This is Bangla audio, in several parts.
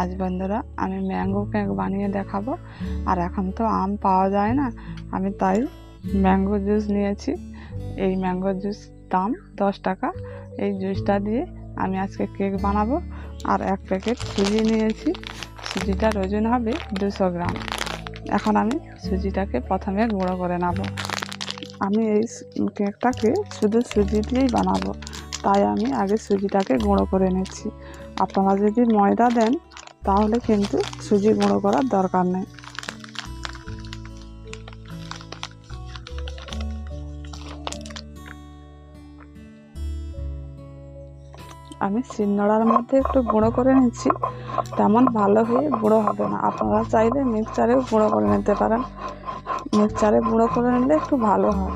আজ বন্ধুরা, আমি ম্যাঙ্গো কেক বানিয়ে দেখাবো। আর এখন তো আম পাওয়া যায় না, আমি তাই ম্যাঙ্গো জুস নিয়েছি। এই ম্যাঙ্গো জুস দাম দশ টাকা। এই জুসটা দিয়ে আমি আজকে কেক বানাবো। আর এক প্যাকেট সুজি নিয়েছি। সুজিটার ওজন হবে দুশো গ্রাম। এখন আমি সুজিটাকে প্রথমে গুঁড়ো করে নেব। আমি এই কেকটাকে শুধু সুজি দিয়েই বানাবো। তাই আমি আগে সুজিটাকে গুঁড়ো করে নিচ্ছি। আপনারা যদি ময়দা দেন তাহলে কিন্তু সুজি গুঁড়ো করার দরকার নেই। আমি শিলনোড়ার মধ্যে একটু গুঁড়ো করে নিচ্ছি। তেমন ভালো হয়ে গুঁড়ো হবে না। আপনারা চাইলে মিক্সচারেও গুঁড়ো করে নিতে পারেন। মিক্সচারে গুঁড়ো করে নিলে একটু ভালো হয়।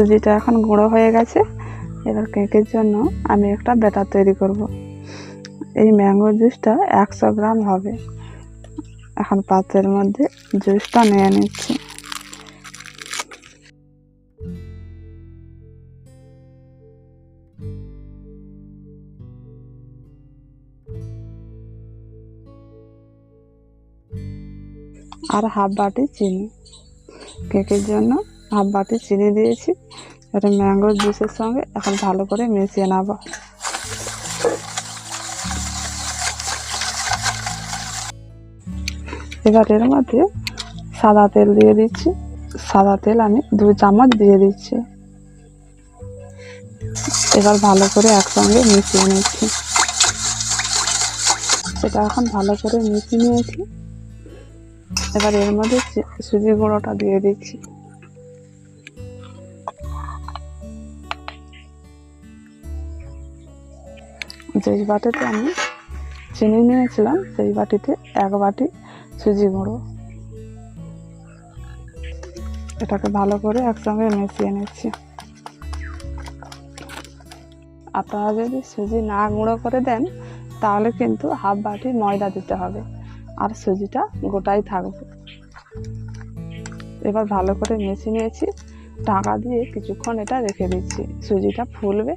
সুজিটা এখন গুঁড়ো হয়ে গেছে। এবার কেকের জন্য আমি একটা ব্যাটার তৈরি করব। এই ম্যাঙ্গো জুসটা একশো গ্রাম হবে। এখন পাত্রের মধ্যে জুসটা নিয়ে নিচ্ছি। আর হাফ বাটি চিনি। কেকের জন্য হাফ বাটি চিনি দিয়েছি। এটা ম্যাঙ্গো জুসের সঙ্গে এখন ভালো করে মিশিয়ে নেব। এবার এর মধ্যে সাদা তেল দিয়ে দিচ্ছি। সাদা তেল আমি দু চামচ দিয়ে দিচ্ছি। এবার ভালো করে একসঙ্গে মিশিয়ে নিচ্ছি। এটা এখন ভালো করে মিশিয়ে নিয়েছি। এবার এর মধ্যে সুজি গুঁড়োটা দিয়ে দিচ্ছি। যেই বাটিতে আমি চিনি নিয়েছিলাম, সেই বাটিতে এক বাটি সুজি গুঁড়ো। এটাকে ভালো করে একসঙ্গে মিশিয়ে নিচ্ছি। আপনারা যদি সুজি না গুঁড়ো করে দেন, তাহলে কিন্তু হাফ বাটি ময়দা দিতে হবে, আর সুজিটা গোটাই থাকবে। এবার ভালো করে মিশিয়ে নিয়েছি। ঢাকা দিয়ে কিছুক্ষণ এটা রেখে দিচ্ছি। সুজিটা ফুলবে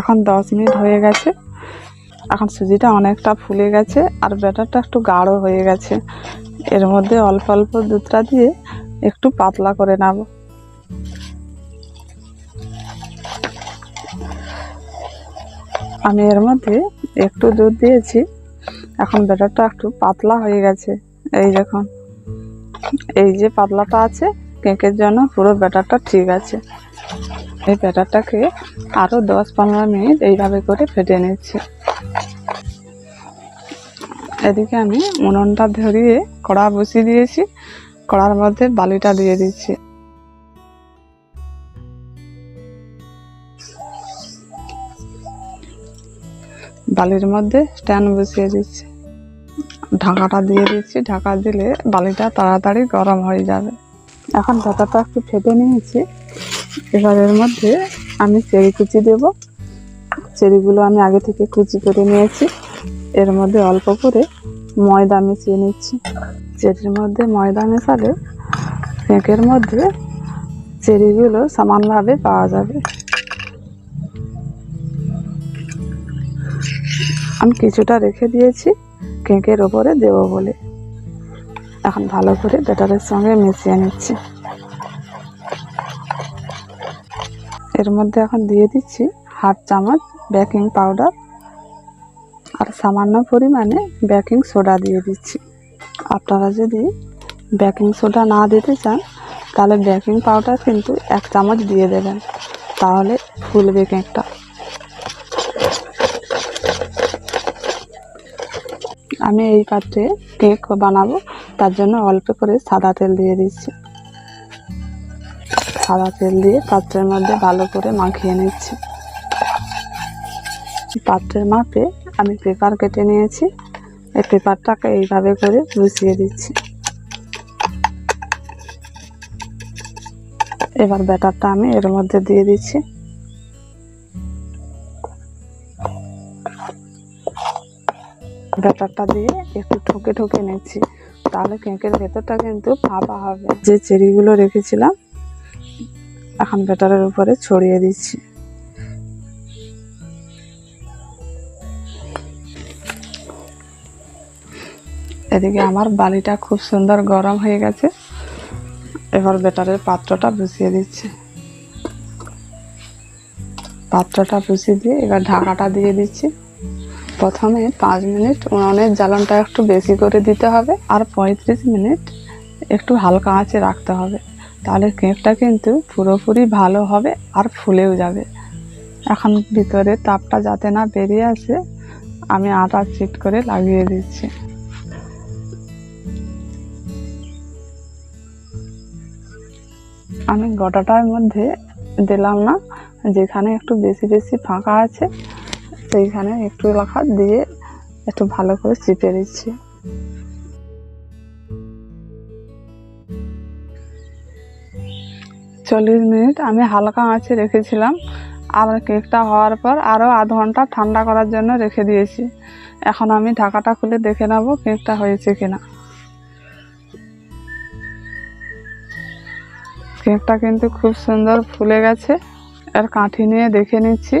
এখন দশ মিনিট হয়ে গেছে। এখন সুজিটা অনেকটা ফুলে গেছে আর ব্যাটারটা একটু গাঢ় হয়ে গেছে। এর মধ্যে অল্প অল্প দুধটা দিয়ে একটু পাতলা করে নেব। আমি এর মধ্যে একটু দুধ দিয়েছি। এখন ব্যাটারটা একটু পাতলা হয়ে গেছে। এই দেখুন, এই যে পাতলাটা আছে, কেকের জন্য পুরো ব্যাটারটা ঠিক আছে। এই ব্যাটারটাকে আরও দশ পনেরো মিনিট এইভাবে করে ফেটে নিচ্ছি। এদিকে আমি উনুনটা ধরিয়ে কড়া বসিয়ে দিয়েছি। কড়ার মধ্যে বালিটা দিয়ে দিচ্ছি। বালির মধ্যে স্ট্যান্ড বসিয়ে দিচ্ছি। ঢাকাটা দিয়ে দিচ্ছি। ঢাকা দিলে বালিটা তাড়াতাড়ি গরম হয়ে যাবে। এখন ব্যাটারটা একটু ফেটে নিয়েছি। এবার এর মধ্যে আমি চেরি কুচি দেব। চেরিগুলো আমি আগে থেকে কুচি করে নিয়েছি। এর মধ্যে অল্প করে ময়দা মিশিয়ে নিচ্ছি। চেরির মধ্যে ময়দা মেশালে কেকের মধ্যে চেরিগুলো সমানভাবে পাওয়া যাবে। আমি কিছুটা রেখে দিয়েছি কেকের ওপরে দেবো বলে। এখন ভালো করে ব্যাটারের সঙ্গে মিশিয়ে নিচ্ছি। এর মধ্যে এখন দিয়ে দিচ্ছি হাফ চামচ বেকিং পাউডার আর সামান্য পরিমাণে বেকিং সোডা দিয়ে দিচ্ছি। আপনারা যদি বেকিং সোডা না দিতে চান, তাহলে বেকিং পাউডার কিন্তু এক চামচ দিয়ে দেবেন, তাহলে ফুলবে কেকটা। আমি এই পাত্রে কেক বানাবো, তার জন্য অল্প করে সাদা তেল দিয়ে দিচ্ছি। সাদা তেল দিয়ে পাত্রের মধ্যে ভালো করে মাখিয়ে নিচ্ছি। পাত্রের মাপে আমি পেপার কেটে নিয়েছি। এই পেপারটাকে এইভাবে করে গুছিয়ে দিচ্ছি। এবার ব্যাটারটা আমি এর মধ্যে দিয়ে দিচ্ছি। ব্যাটারটা দিয়ে একটু ঠকে ঠকে নিচ্ছি। তাহলে কেঁকের ভেতরটা কিন্তু ফাঁপা হবে। যে চেরিগুলো রেখেছিলাম এখন ব্যাটারের উপরে ছড়িয়ে দিচ্ছি। এদিকে আমার বালিটা খুব সুন্দর গরম হয়ে গেছে। এবার বেটারের পাত্রটা বসিয়ে দিচ্ছি। পাত্রটা বসিয়ে দিয়ে এবার ঢাকাটা দিয়ে দিচ্ছি। প্রথমে পাঁচ মিনিট উনুনের জ্বালনটা একটু বেশি করে দিতে হবে আর পঁয়ত্রিশ মিনিট একটু হালকা আঁচে রাখতে হবে। তাহলে কেকটা কিন্তু পুরোপুরি ভালো হবে আর ফুলেও যাবে। এখন ভিতরে তাপটা যাতে না বেরিয়ে আসে, আমি আটা চিট করে লাগিয়ে দিচ্ছি। আমি গোটাটার মধ্যে দিলাম না, যেখানে একটু বেশি বেশি ফাঁকা আছে, সেইখানে একটু লেখা দিয়ে একটু ভালো করে চিপে দিচ্ছি চল্লিশ মিনিট আমি হালকা আঁচে রেখেছিলাম আবার কেকটা হওয়ার পর আরও আধ ঘণ্টা ঠান্ডা করার জন্য রেখে দিয়েছি। এখন আমি ঢাকাটা খুলে দেখে নেব কেকটা হয়েছে কিনা। কেকটা কিন্তু খুব সুন্দর ফুলে গেছে। আর কাঠি নিয়ে দেখে নিচ্ছি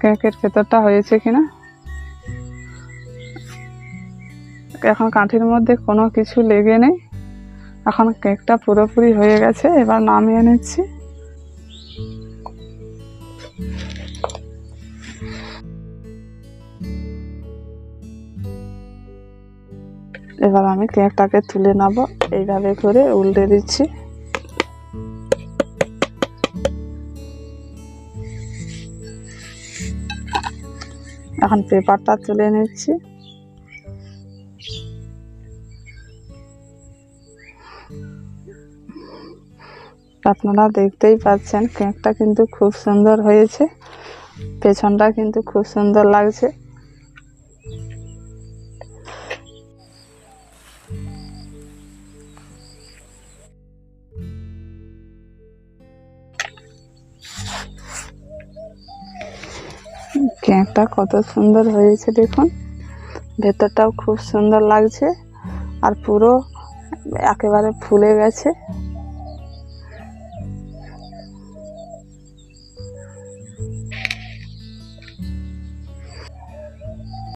কেকের ভেতরটা হয়েছে কিনা। এখন কাঠির মধ্যে কোনো কিছু লেগে নেই। এখন কেকটা পুরোপুরি হয়ে গেছে, এবার নামিয়ে নিচ্ছি। এবার আমি কেকটাকে তুলে নেব, এইভাবে করে উল্টে দিচ্ছি। এখন পেপারটা তুলে নিচ্ছি। আপনারা দেখতেই পাচ্ছেন কেকটা কিন্তু খুব সুন্দর হয়েছে। পেছনটা কিন্তু খুব সুন্দর লাগছে। কেকটা কত সুন্দর হয়েছে দেখুন। ভেতরটাও খুব সুন্দর লাগছে। আর পুরো একেবারে ফুলে গেছে।